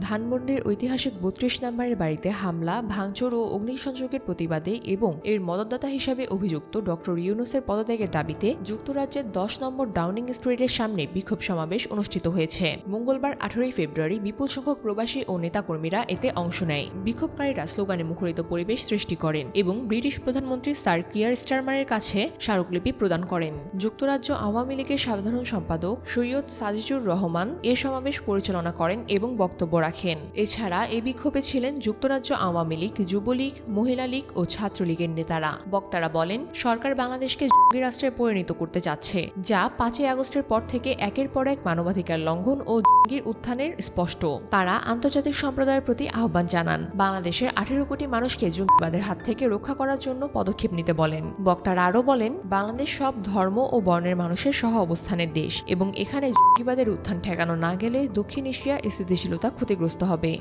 ধানমন্ডির ঐতিহাসিক বত্রিশ নম্বরের বাড়িতে হামলা, ভাঙচুর ও অগ্নিসংযোগের প্রতিবাদে এবং এর মদতদাতা হিসাবে অভিযুক্ত ডক্টর ইউনুসের পদত্যাগের দাবিতে যুক্তরাজ্যের দশ নম্বর ডাউনিং স্ট্রিটের সামনে বিক্ষোভ সমাবেশ অনুষ্ঠিত হয়েছে। মঙ্গলবার আঠারোই ফেব্রুয়ারি বিপুল সংখ্যক প্রবাসী ও নেতাকর্মীরা এতে অংশ নেয়। বিক্ষোভকারীরা স্লোগানে মুখরিত পরিবেশ সৃষ্টি করেন এবং ব্রিটিশ প্রধানমন্ত্রী স্যার কিয়ার স্টারমারের কাছে স্মারকলিপি প্রদান করেন। যুক্তরাজ্য আওয়ামী লীগের সাধারণ সম্পাদক সৈয়দ সাজিজুর রহমান এ সমাবেশ পরিচালনা করেন এবং বক্তব্য রাখেন। এছাড়া এই বিক্ষোভে ছিলেন যুক্তরাজ্য আওয়ামী লীগ, যুবলীগ, মহিলা লীগ ও ছাত্রলীগের নেতারা। বক্তারা বলেন, সরকার বাংলাদেশকে জঙ্গি রাষ্ট্রে পরিণত করতে চাচ্ছে যা পাঁচই আগস্টের পর থেকে একের পর এক মানবাধিকার লঙ্ঘন ও জঙ্গির উত্থানের স্পষ্ট। তারা আন্তর্জাতিক সম্প্রদায়ের প্রতি আহ্বান জানান, বাংলাদেশের আঠেরো কোটি মানুষকে জঙ্গিবাদের হাত থেকে রক্ষা করার জন্য পদক্ষেপ নিতে বলেন। বক্তারা আরও বলেন, বাংলাদেশ সব ধর্ম ও বর্ণের মানুষের সহ অবস্থানের দেশ এবং এখানে জঙ্গিবাদের উত্থান ঠেকানো না গেলে দক্ষিণ এশিয়া স্থিতিশীলতা ক্ষতিগ্রস্ত হবে।